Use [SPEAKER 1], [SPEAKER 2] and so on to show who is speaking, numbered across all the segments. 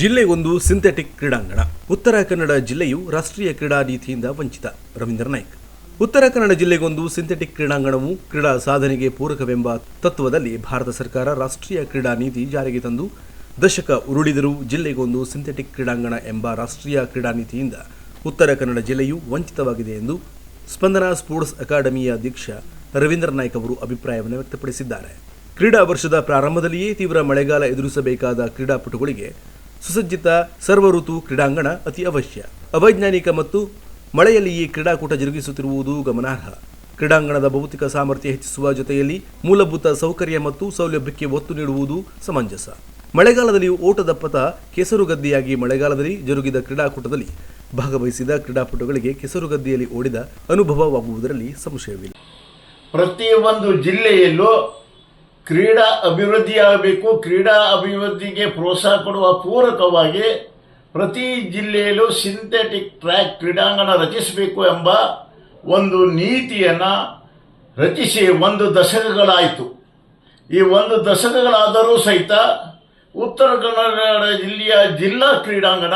[SPEAKER 1] ಜಿಲ್ಲೆಗೊಂದು synthetic ಕ್ರೀಡಾಂಗಣ. ಉತ್ತರ ಕನ್ನಡ ಜಿಲ್ಲೆಯು ರಾಷ್ಟ್ರೀಯ ಕ್ರೀಡಾ ನೀತಿಯಿಂದ ವಂಚಿತ. ರವೀಂದ್ರ ನಾಯ್ಕ್. ಉತ್ತರ ಕನ್ನಡ ಜಿಲ್ಲೆಗೊಂದು ಸಿಂಥೆಟಿಕ್ ಕ್ರೀಡಾಂಗಣವು ಕ್ರೀಡಾ ಸಾಧನೆಗೆ ಪೂರಕವೆಂಬ ತತ್ವದಲ್ಲಿ ಭಾರತ ಸರ್ಕಾರ ರಾಷ್ಟ್ರೀಯ ಕ್ರೀಡಾ ನೀತಿ ಜಾರಿಗೆ ತಂದು ದಶಕ ಉರುಳಿದರೂ ಜಿಲ್ಲೆಗೊಂದು ಸಿಂಥೆಟಿಕ್ ಕ್ರೀಡಾಂಗಣ ಎಂಬ ರಾಷ್ಟ್ರೀಯ ಕ್ರೀಡಾ ನೀತಿಯಿಂದ ಉತ್ತರ ಕನ್ನಡ ಜಿಲ್ಲೆಯು ವಂಚಿತವಾಗಿದೆ ಎಂದು ಸ್ಪಂದನ ಸ್ಪೋರ್ಟ್ಸ್ ಅಕಾಡೆಮಿಯ ಅಧ್ಯಕ್ಷ ರವೀಂದ್ರ ನಾಯ್ಕ್ ಅವರು ಅಭಿಪ್ರಾಯವನ್ನು ವ್ಯಕ್ತಪಡಿಸಿದ್ದಾರೆ. ಕ್ರೀಡಾ ವರ್ಷದ ಪ್ರಾರಂಭದಲ್ಲಿಯೇ ತೀವ್ರ ಮಳೆಗಾಲ ಎದುರಿಸಬೇಕಾದ ಕ್ರೀಡಾಪಟುಗಳಿಗೆ ಸುಸಜ್ಜಿತ ಸರ್ವ ಋತು ಕ್ರೀಡಾಂಗಣ ಅತಿ ಅವಶ್ಯ. ಅವೈಜ್ಞಾನಿಕ ಮತ್ತು ಮಳೆಯಲ್ಲಿಯೇ ಕ್ರೀಡಾಕೂಟ ಜರುಗಿಸುತ್ತಿರುವುದು ಗಮನಾರ್ಹ. ಕ್ರೀಡಾಂಗಣದ ಭೌತಿಕ ಸಾಮರ್ಥ್ಯ ಹೆಚ್ಚಿಸುವ ಜೊತೆಯಲ್ಲಿ ಮೂಲಭೂತ ಸೌಕರ್ಯ ಮತ್ತು ಸೌಲಭ್ಯಕ್ಕೆ ಒತ್ತು ನೀಡುವುದು ಸಮಂಜಸ. ಮಳೆಗಾಲದಲ್ಲಿ ಓಟದ ಪಥ ಕೆಸರುಗದ್ದೆಯಾಗಿ ಮಳೆಗಾಲದಲ್ಲಿ ಜರುಗಿದ ಕ್ರೀಡಾಕೂಟದಲ್ಲಿ ಭಾಗವಹಿಸಿದ ಕ್ರೀಡಾಪಟುಗಳಿಗೆ ಕೆಸರುಗದ್ದೆಯಲ್ಲಿ ಓಡಿದ ಅನುಭವವಾಗುವುದರಲ್ಲಿ ಸಂಶಯವಿಲ್ಲ.
[SPEAKER 2] ಪ್ರತಿಯೊಂದು ಜಿಲ್ಲೆಯಲ್ಲೂ ಕ್ರೀಡಾ ಅಭಿವೃದ್ಧಿಯಾಗಬೇಕು, ಕ್ರೀಡಾ ಅಭಿವೃದ್ಧಿಗೆ ಪ್ರೋತ್ಸಾಹ ಕೊಡುವ ಪೂರಕವಾಗಿ ಪ್ರತಿ ಜಿಲ್ಲೆಯಲ್ಲೂ ಸಿಂಥೆಟಿಕ್ ಟ್ರ್ಯಾಕ್ ಕ್ರೀಡಾಂಗಣ ರಚಿಸಬೇಕು ಎಂಬ ಒಂದು ನೀತಿಯನ್ನು ರಚಿಸಿ ಒಂದು ದಶಕಗಳಾಯಿತು. ಈ ಒಂದು ದಶಕಗಳಾದರೂ ಸಹಿತ ಉತ್ತರ ಕನ್ನಡ ಜಿಲ್ಲೆಯ ಜಿಲ್ಲಾ ಕ್ರೀಡಾಂಗಣ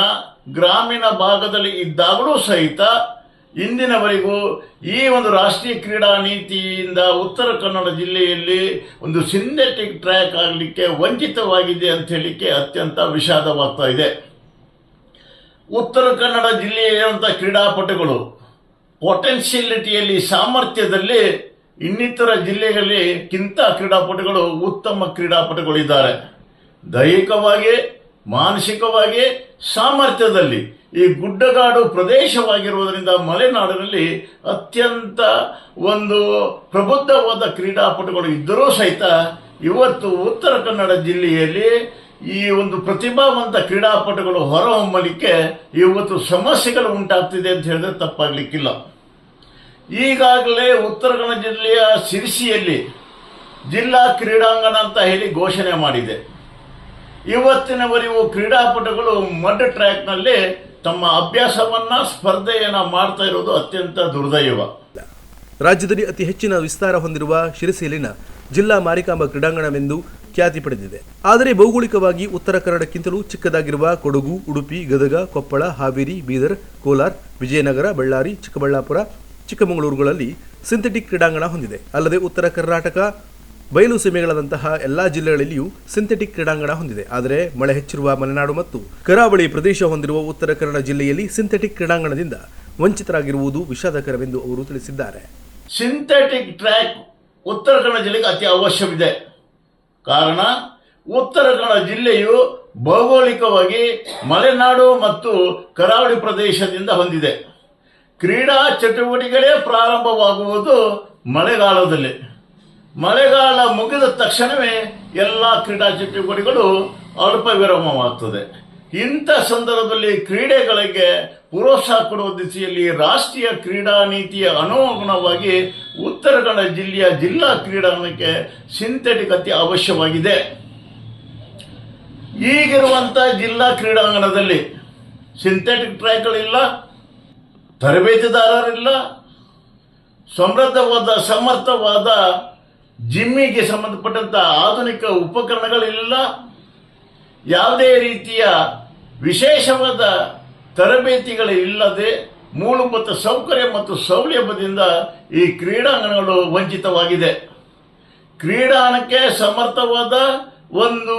[SPEAKER 2] ಗ್ರಾಮೀಣ ಭಾಗದಲ್ಲಿ ಇದ್ದಾಗಲೂ ಸಹಿತ ಇಂದಿನವರೆಗೂ ಈ ಒಂದು ರಾಷ್ಟ್ರೀಯ ಕ್ರೀಡಾ ನೀತಿಯಿಂದ ಉತ್ತರ ಕನ್ನಡ ಜಿಲ್ಲೆಯಲ್ಲಿ ಒಂದು ಸಿಂಥೆಟಿಕ್ ಟ್ರ್ಯಾಕ್ ಆಗಲಿಕ್ಕೆ ವಂಚಿತವಾಗಿದೆ ಅಂತ ಹೇಳಲಿಕ್ಕೆ ಅತ್ಯಂತ ವಿಷಾದವಾಗ್ತಾ ಇದೆ. ಉತ್ತರ ಕನ್ನಡ ಜಿಲ್ಲೆಯಲ್ಲಿರುವಂಥ ಕ್ರೀಡಾಪಟುಗಳು ಪೊಟೆನ್ಷಿಯಲಿಟಿಯಲ್ಲಿ ಸಾಮರ್ಥ್ಯದಲ್ಲಿ ಇನ್ನಿತರ ಜಿಲ್ಲೆಗಳಿಗಿಂತ ಕ್ರೀಡಾಪಟುಗಳು ಉತ್ತಮ ಕ್ರೀಡಾಪಟುಗಳಿದ್ದಾರೆ. ದೈಹಿಕವಾಗಿ, ಮಾನಸಿಕವಾಗಿ, ಸಾಮರ್ಥ್ಯದಲ್ಲಿ ಈ ಗುಡ್ಡಗಾಡು ಪ್ರದೇಶವಾಗಿರುವುದರಿಂದ ಮಲೆನಾಡಿನಲ್ಲಿ ಅತ್ಯಂತ ಒಂದು ಪ್ರಬುದ್ಧವಾದ ಕ್ರೀಡಾಪಟುಗಳು ಇದ್ದರೂ ಸಹಿತ ಇವತ್ತು ಉತ್ತರ ಕನ್ನಡ ಜಿಲ್ಲೆಯಲ್ಲಿ ಈ ಒಂದು ಪ್ರತಿಭಾವಂತ ಕ್ರೀಡಾಪಟುಗಳು ಹೊರಹೊಮ್ಮಲಿಕ್ಕೆ ಇವತ್ತು ಸಮಸ್ಯೆಗಳು ಉಂಟಾಗ್ತಿದೆ ಅಂತ ಹೇಳಿದ್ರೆ ತಪ್ಪಾಗ್ಲಿಕ್ಕಿಲ್ಲ. ಈಗಾಗಲೇ ಉತ್ತರ ಕನ್ನಡ ಜಿಲ್ಲೆಯ ಸಿರಿಸಿಯಲ್ಲಿ ಜಿಲ್ಲಾ ಕ್ರೀಡಾಂಗಣ ಅಂತ ಹೇಳಿ ಘೋಷಣೆ ಮಾಡಿದೆ. ಇವತ್ತಿನವರೆಗೂ ಕ್ರೀಡಾಪಟುಗಳು ಮಡ್ ಟ್ರ್ಯಾಕ್ನಲ್ಲಿ ತಮ್ಮ ಅಭ್ಯಾಸವನ್ನ, ಸ್ಪರ್ಧೆಯನ್ನ ಮಾಡ್ತಾ ಇರೋದು ಅತ್ಯಂತ ದುರ್ದೈವ.
[SPEAKER 1] ರಾಜ್ಯದಲ್ಲಿ ಅತಿ ಹೆಚ್ಚಿನ ವಿಸ್ತಾರ ಹೊಂದಿರುವ ಶಿರಸಿಯಲ್ಲಿನ ಜಿಲ್ಲಾ ಮಾರಿಕಾಂಬ ಕ್ರೀಡಾಂಗಣವೆಂದು ಖ್ಯಾತಿ ಪಡೆದಿದೆ. ಆದರೆ ಭೌಗೋಳಿಕವಾಗಿ ಉತ್ತರ ಕನ್ನಡಕ್ಕಿಂತಲೂ ಚಿಕ್ಕದಾಗಿರುವ ಕೊಡಗು, ಉಡುಪಿ, ಗದಗ, ಕೊಪ್ಪಳ, ಹಾವೇರಿ, ಬೀದರ್, ಕೋಲಾರ, ವಿಜಯನಗರ, ಬಳ್ಳಾರಿ, ಚಿಕ್ಕಬಳ್ಳಾಪುರ, ಚಿಕ್ಕಮಗಳೂರುಗಳಲ್ಲಿ ಸಿಂಥೆಟಿಕ್ ಕ್ರೀಡಾಂಗಣ ಹೊಂದಿದೆ. ಅಲ್ಲದೆ ಉತ್ತರ ಕರ್ನಾಟಕ ಬಯಲು ಸೀಮೆಗಳಾದಂತಹ ಎಲ್ಲಾ ಜಿಲ್ಲೆಗಳಲ್ಲಿಯೂ ಸಿಂಥೆಟಿಕ್ ಕ್ರೀಡಾಂಗಣ ಹೊಂದಿದೆ. ಆದರೆ ಮಳೆ ಹೆಚ್ಚಿರುವ ಮಲೆನಾಡು ಮತ್ತು ಕರಾವಳಿ ಪ್ರದೇಶ ಹೊಂದಿರುವ ಉತ್ತರ ಕನ್ನಡ ಜಿಲ್ಲೆಯಲ್ಲಿ ಸಿಂಥೆಟಿಕ್ ಕ್ರೀಡಾಂಗಣದಿಂದ ವಂಚಿತರಾಗಿರುವುದು ವಿಷಾದಕರವೆಂದು ಅವರು ತಿಳಿಸಿದ್ದಾರೆ.
[SPEAKER 2] ಸಿಂಥೆಟಿಕ್ ಟ್ರ್ಯಾಕ್ ಉತ್ತರ ಕನ್ನಡ ಜಿಲ್ಲೆಗೆ ಅತಿ ಅವಶ್ಯವಿದೆ. ಕಾರಣ, ಉತ್ತರ ಕನ್ನಡ ಜಿಲ್ಲೆಯು ಭೌಗೋಳಿಕವಾಗಿ ಮಲೆನಾಡು ಮತ್ತು ಕರಾವಳಿ ಪ್ರದೇಶದಿಂದ ಹೊಂದಿದೆ. ಕ್ರೀಡಾ ಚಟುವಟಿಕೆಗಳೇ ಪ್ರಾರಂಭವಾಗುವುದು ಮಳೆಗಾಲದಲ್ಲಿ. ಮಳೆಗಾಲ ಮುಗಿದ ತಕ್ಷಣವೇ ಎಲ್ಲ ಕ್ರೀಡಾ ಚಟುವಟಿಕೆಗಳು ಅಲ್ಪ ವಿರಾಮವಾಗ್ತದೆ ಇಂಥ ಸಂದರ್ಭದಲ್ಲಿ ಕ್ರೀಡೆಗಳಿಗೆ ಪ್ರೋತ್ಸಾಹ ಕೊಡುವ ದಿಸೆಯಲ್ಲಿ ರಾಷ್ಟ್ರೀಯ ಕ್ರೀಡಾ ನೀತಿಯ ಅನುಗುಣವಾಗಿ ಉತ್ತರ ಕನ್ನಡ ಜಿಲ್ಲೆಯ ಜಿಲ್ಲಾ ಕ್ರೀಡಾಂಗಣಕ್ಕೆ ಸಿಂಥೆಟಿಕ್ ಅತಿ ಅವಶ್ಯವಾಗಿದೆ. ಈಗಿರುವಂಥ ಜಿಲ್ಲಾ ಕ್ರೀಡಾಂಗಣದಲ್ಲಿ ಸಿಂಥೆಟಿಕ್ ಟ್ರ್ಯಾಕ್ಗಳಿಲ್ಲ ತರಬೇತಿದಾರರಿಲ್ಲ, ಸಮೃದ್ಧವಾದ, ಸಮರ್ಥವಾದ ಜಿಮ್ಮಿಗೆ ಸಂಬಂಧಪಟ್ಟಂತ ಆಧುನಿಕ ಉಪಕರಣಗಳಿಲ್ಲ. ಯಾವುದೇ ರೀತಿಯ ವಿಶೇಷವಾದ ತರಬೇತಿಗಳು ಇಲ್ಲದೆ ಮೂಲಭೂತ ಸೌಕರ್ಯ ಮತ್ತು ಸೌಲಭ್ಯದಿಂದ ಈ ಕ್ರೀಡಾಂಗಣಗಳು ವಂಚಿತವಾಗಿದೆ. ಕ್ರೀಡಾಂಗಣಕ್ಕೆ ಸಮರ್ಥವಾದ ಒಂದು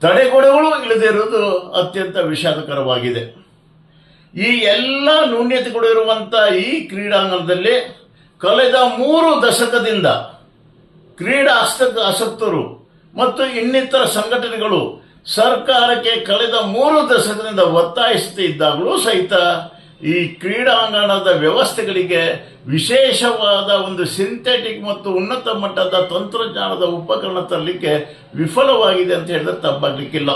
[SPEAKER 2] ತಡೆಗೋಡೆಗಳು ಇಲ್ಲದೆ ಇರುವುದು ಅತ್ಯಂತ ವಿಷಾದಕರವಾಗಿದೆ. ಈ ಎಲ್ಲ ನ್ಯೂನ್ಯತೆಗಳು ಇರುವಂಥ ಈ ಕ್ರೀಡಾಂಗಣದಲ್ಲಿ ಕಳೆದ ಮೂರು ದಶಕದಿಂದ ಕ್ರೀಡಾ ಆಸಕ್ತರು ಮತ್ತು ಇನ್ನಿತರ ಸಂಘಟನೆಗಳು ಸರ್ಕಾರಕ್ಕೆ ಕಳೆದ ಮೂರು ದಶಕದಿಂದ ಒತ್ತಾಯಿಸುತ್ತಿದ್ದಾಗಲೂ ಸಹಿತ ಈ ಕ್ರೀಡಾಂಗಣದ ವ್ಯವಸ್ಥೆಗಳಿಗೆ ವಿಶೇಷವಾದ ಒಂದು ಸಿಂಥೆಟಿಕ್ ಮತ್ತು ಉನ್ನತ ಮಟ್ಟದ ತಂತ್ರಜ್ಞಾನದ ಉಪಕರಣ ತರಲಿಕ್ಕೆ ವಿಫಲವಾಗಿದೆ ಅಂತ ಹೇಳಿದ್ರೆ ತಪ್ಪಾಗಲಿಕ್ಕಿಲ್ಲ.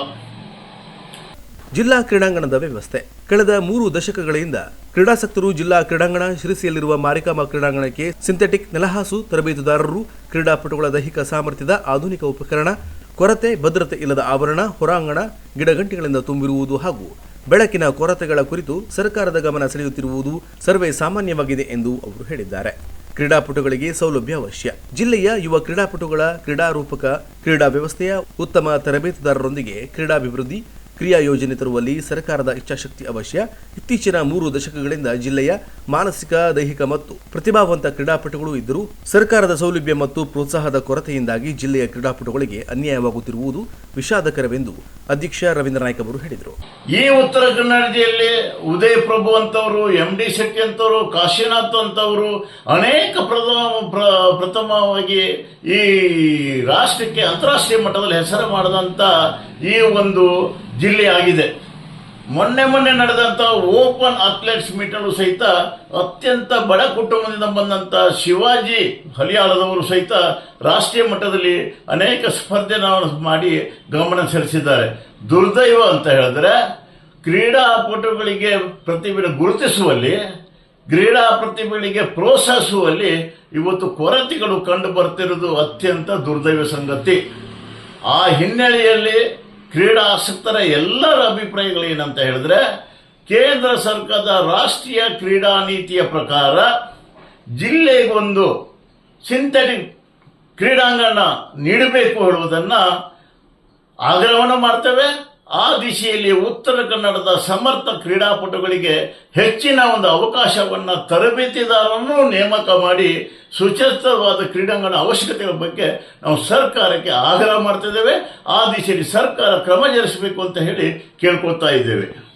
[SPEAKER 1] ಜಿಲ್ಲಾ ಕ್ರೀಡಾಂಗಣದ ವ್ಯವಸ್ಥೆ ಕಳೆದ ಮೂರು ದಶಕಗಳಿಂದ ಕ್ರೀಡಾಸಕ್ತರು ಜಿಲ್ಲಾ ಕ್ರೀಡಾಂಗಣ ಶಿರಸಿಯಲ್ಲಿರುವ ಮಾರಿಕಾಮ ಕ್ರೀಡಾಂಗಣಕ್ಕೆ ಸಿಂಥೆಟಿಕ್ ನೆಲಹಾಸು ತರಬೇತುದಾರರು, ಕ್ರೀಡಾಪಟುಗಳ ದೈಹಿಕ ಸಾಮರ್ಥ್ಯದ ಆಧುನಿಕ ಉಪಕರಣ, ಕೊರತೆ, ಭದ್ರತೆ ಇಲ್ಲದ ಆವರಣ ಹೊರಾಂಗಣ, ಗಿಡಗಂಟಿಗಳಿಂದ ತುಂಬಿರುವುದು ಹಾಗೂ ಬೆಳಕಿನ ಕೊರತೆಗಳ ಕುರಿತು ಸರ್ಕಾರದ ಗಮನ ಸೆಳೆಯುತ್ತಿರುವುದು ಸರ್ವೇ ಸಾಮಾನ್ಯವಾಗಿದೆ ಎಂದು ಅವರು ಹೇಳಿದ್ದಾರೆ. ಕ್ರೀಡಾಪಟುಗಳಿಗೆ ಸೌಲಭ್ಯ ಅವಶ್ಯ. ಜಿಲ್ಲೆಯ ಯುವ ಕ್ರೀಡಾಪಟುಗಳ ಕ್ರೀಡಾರೂಪಕ, ಕ್ರೀಡಾ ವ್ಯವಸ್ಥೆಯ ಉತ್ತಮ ತರಬೇತುದಾರರೊಂದಿಗೆ ಕ್ರೀಡಾಭಿವೃದ್ಧಿ ಕ್ರಿಯಾ ಯೋಜನೆ ತರುವಲ್ಲಿ ಸರ್ಕಾರದ ಇಚ್ಛಾಶಕ್ತಿ ಅವಶ್ಯ. ಇತ್ತೀಚಿನ ಮೂರು ದಶಕಗಳಿಂದ ಜಿಲ್ಲೆಯ ಮಾನಸಿಕ, ದೈಹಿಕ ಮತ್ತು ಪ್ರತಿಭಾವಂತ ಕ್ರೀಡಾಪಟುಗಳು ಇದ್ದರೂ ಸರ್ಕಾರದ ಸೌಲಭ್ಯ ಮತ್ತು ಪ್ರೋತ್ಸಾಹದ ಕೊರತೆಯಿಂದಾಗಿ ಜಿಲ್ಲೆಯ ಕ್ರೀಡಾಪಟುಗಳಿಗೆ ಅನ್ಯಾಯವಾಗುತ್ತಿರುವುದು ವಿಷಾದಕರವೆಂದು ಅಧ್ಯಕ್ಷ ರವೀಂದ್ರ ನಾಯ್ಕ ಅವರು ಹೇಳಿದರು.
[SPEAKER 2] ಈ ಉತ್ತರ ಕನ್ನಡ ಜಿಲ್ಲೆಯಲ್ಲಿ ಉದಯ್ ಪ್ರಭು ಅಂತವರು, ಎಂ ಡಿ ಶೆಟ್ಟಿ ಅಂತವರು, ಕಾಶಿನಾಥ್ ಅಂತವರು ಅನೇಕ ಪ್ರಥಮ, ಪ್ರ- ಪ್ರಥಮವಾಗಿ ಈ ರಾಷ್ಟ್ರಕ್ಕೆ ಅಂತಾರಾಷ್ಟ್ರೀಯ ಮಟ್ಟದಲ್ಲಿ ಹೆಸರು ಮಾಡಿದಂಥ ಈ ಒಂದು ಜಿಲ್ಲೆ ಆಗಿದೆ. ಮೊನ್ನೆ ಮೊನ್ನೆ ನಡೆದಂಥ ಓಪನ್ ಅಥ್ಲೆಟ್ಸ್ ಮೀಟಲ್ಲೂ ಸಹಿತ ಅತ್ಯಂತ ಬಡ ಕುಟುಂಬದಿಂದ ಬಂದಂಥ ಶಿವಾಜಿ ಹಲಿಯಾಳದವರು ಸಹಿತ ರಾಷ್ಟ್ರೀಯ ಮಟ್ಟದಲ್ಲಿ ಅನೇಕ ಸ್ಪರ್ಧೆ ಮಾಡಿ ಗಮನ ಸೆಳೆಸಿದ್ದಾರೆ. ದುರ್ದೈವ ಅಂತ ಹೇಳಿದ್ರೆ ಕ್ರೀಡಾಪಟುಗಳಿಗೆ ಪ್ರತಿಭೆ ಗುರುತಿಸುವಲ್ಲಿ, ಕ್ರೀಡಾ ಪ್ರತಿಭೆಗಳಿಗೆ ಪ್ರೋತ್ಸಾಹಿಸುವಲ್ಲಿ ಇವತ್ತು ಕೊರತೆಗಳು ಕಂಡು ಬರ್ತಿರೋದು ಅತ್ಯಂತ ದುರ್ದೈವ ಸಂಗತಿ. ಆ ಹಿನ್ನೆಲೆಯಲ್ಲಿ ಕ್ರೀಡಾ ಆಸಕ್ತರ ಎಲ್ಲರ ಅಭಿಪ್ರಾಯಗಳು ಏನಂತ ಹೇಳಿದ್ರೆ, ಕೇಂದ್ರ ಸರ್ಕಾರದ ರಾಷ್ಟ್ರೀಯ ಕ್ರೀಡಾ ನೀತಿಯ ಪ್ರಕಾರ ಜಿಲ್ಲೆಗೊಂದು ಸಿಂಥೆಟಿಕ್ ಕ್ರೀಡಾಂಗಣ ನೀಡಬೇಕು ಹೇಳುವುದನ್ನು ಆಗ್ರಹವನ್ನು ಮಾಡ್ತೇವೆ. ಆ ದಿಶೆಯಲ್ಲಿ ಉತ್ತರ ಕನ್ನಡದ ಸಮರ್ಥ ಕ್ರೀಡಾಪಟುಗಳಿಗೆ ಹೆಚ್ಚಿನ ಒಂದು ಅವಕಾಶವನ್ನು ತರಬೇತಿದಾರರನ್ನು ನೇಮಕ ಮಾಡಿ ಸುಚರಿತವಾದ ಕ್ರೀಡಾಂಗಣ ಅವಶ್ಯಕತೆಗಳ ಬಗ್ಗೆ ನಾವು ಸರ್ಕಾರಕ್ಕೆ ಆಗ್ರಹ ಮಾಡ್ತಿದ್ದೇವೆ. ಆ ದಿಶೆಯಲ್ಲಿ ಸರ್ಕಾರ ಕ್ರಮ ಜರುಗಿಸಬೇಕು ಅಂತ ಹೇಳಿ ಕೇಳ್ಕೊಳ್ತಾ ಇದ್ದೇವೆ.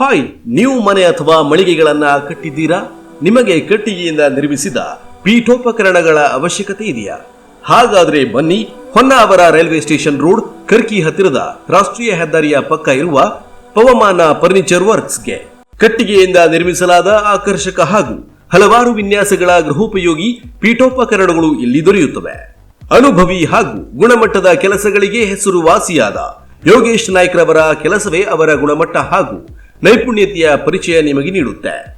[SPEAKER 1] ಹಾಯ್, ನೀವು ಮನೆ ಅಥವಾ ಮಳಿಗೆಗಳನ್ನು ಕಟ್ಟಿದ್ದೀರಾ? ನಿಮಗೆ ಕಟ್ಟಿಗೆಯಿಂದ ನಿರ್ಮಿಸಿದ ಪೀಠೋಪಕರಣಗಳ ಅವಶ್ಯಕತೆ ಇದೆಯಾ? ಹಾಗಾದ್ರೆ ಬನ್ನಿ Honnavar railway station road Karki ಹತ್ತಿರದ ರಾಷ್ಟ್ರೀಯ ಹೆದ್ದಾರಿಯ ಪಕ್ಕ ಇರುವ ಪವಮಾನ ಫರ್ನಿಚರ್ ವರ್ಕ್ಸ್ಗೆ ಕಟ್ಟಿಗೆಯಿಂದ ನಿರ್ಮಿಸಲಾದ ಆಕರ್ಷಕ ಹಾಗೂ ಹಲವಾರು ವಿನ್ಯಾಸಗಳ ಗೃಹೋಪಯೋಗಿ ಪೀಠೋಪಕರಣಗಳು ಇಲ್ಲಿ ದೊರೆಯುತ್ತವೆ. ಅನುಭವಿ ಹಾಗೂ ಗುಣಮಟ್ಟದ ಕೆಲಸಗಳಿಗೆ ಹೆಸರುವಾಸಿಯಾದ ಯೋಗೇಶ್ ನಾಯ್ಕ್ರವರ ಕೆಲಸವೇ ಅವರ ಗುಣಮಟ್ಟ ಹಾಗೂ ನೈಪುಣ್ಯತೆಯ ಪರಿಚಯ ನಿಮಗೆ ನೀಡುತ್ತೆ.